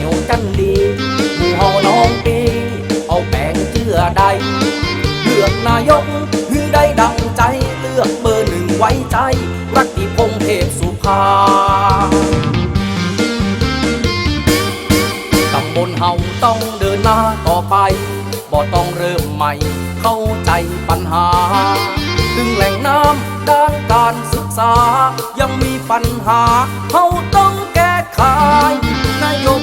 นียวจันดีมีเฮาน้องปี เอาแบ่งเชื่อใด เลือกนายกคือได้ดังใจ เลือกเบอร์หนึ่งไว้ใจ รักที่พงเทพสุภาตำบลเฮาต้องเดินหน้าต่อไป บ่ต้องเริ่มใหม่ เข้าใจปัญหา ถึงแหล่งน้ำด้านการศึกษา ยังมีปัญหา เฮาต้อง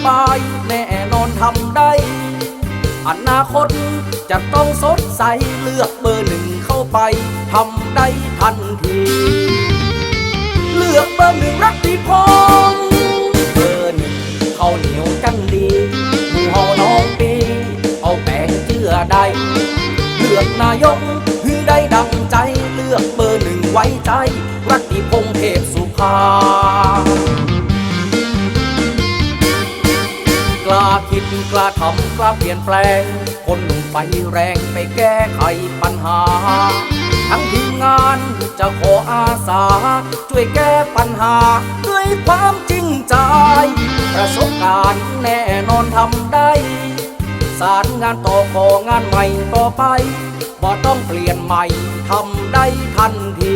บาย แน่นอนทำได้ อนาคตจะต้องสดใส เลือกเบอร์หนึ่งเข้าไปทำได้ทันที เลือกเบอร์หนึ่งรักที่พงษ์เบอร์หนึ่งข้าวเหนียวจังดีหมูหอน้องปี เอาแป้งเจือได้ เลือกนายกคือได้ดังใจ เลือกเบอร์หนึ่งไว้ใจ รักที่พงษ์เทพสุภา คิดกล้าทำกล้าเปลี่ยนแปลง คนหนุ่มไฟแรงไปแก้ไขปัญหา ทั้งทีมงานจะขออาสา ช่วยแก้ปัญหา ด้วยความจริงใจ ประสบการณ์แน่นอนทำได้ สารงานต่อของานใหม่ต่อไปบ่ต้องเปลี่ยนใหม่ทำได้ทันที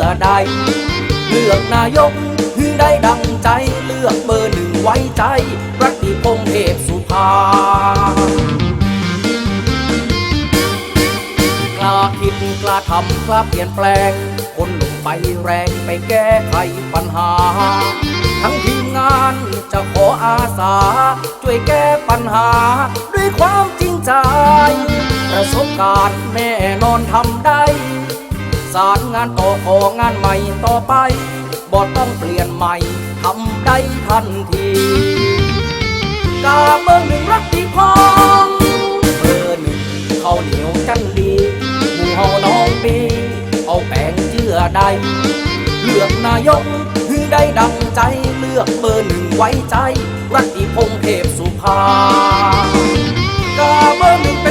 อได้เลือกนายกคือได้ดังใจเลือกเบอร์หนึ่งไว้ใจ รักติพงเทพสุภากล้าคิดกล้าทำกล้าเปลี่ยนแปลง คนหนุ่มไปแรงไปแก้ไขปัญหา ทั้งทีมงานจะขออาสา ช่วยแก้ปัญหา ด้วยความจริงใจ ประสบการณ์แน่นอนทำได้ สารงานต่อของานใหม่ต่อไปบ่ต้องเปลี่ยนใหม่ทำได้ทันทีกาเบอร์หนึ่งรักที่พองเบอร์หนึ่งข้าวเหนียวจันดีหมูเฮาน้องปีเอาแป้งเจือได้เลือกนายกคือได้ดังใจเลือกเบอร์หนึ่งไว้ใจ รักที่พงษ์เทพสุภากาเบอร์หนึ่ง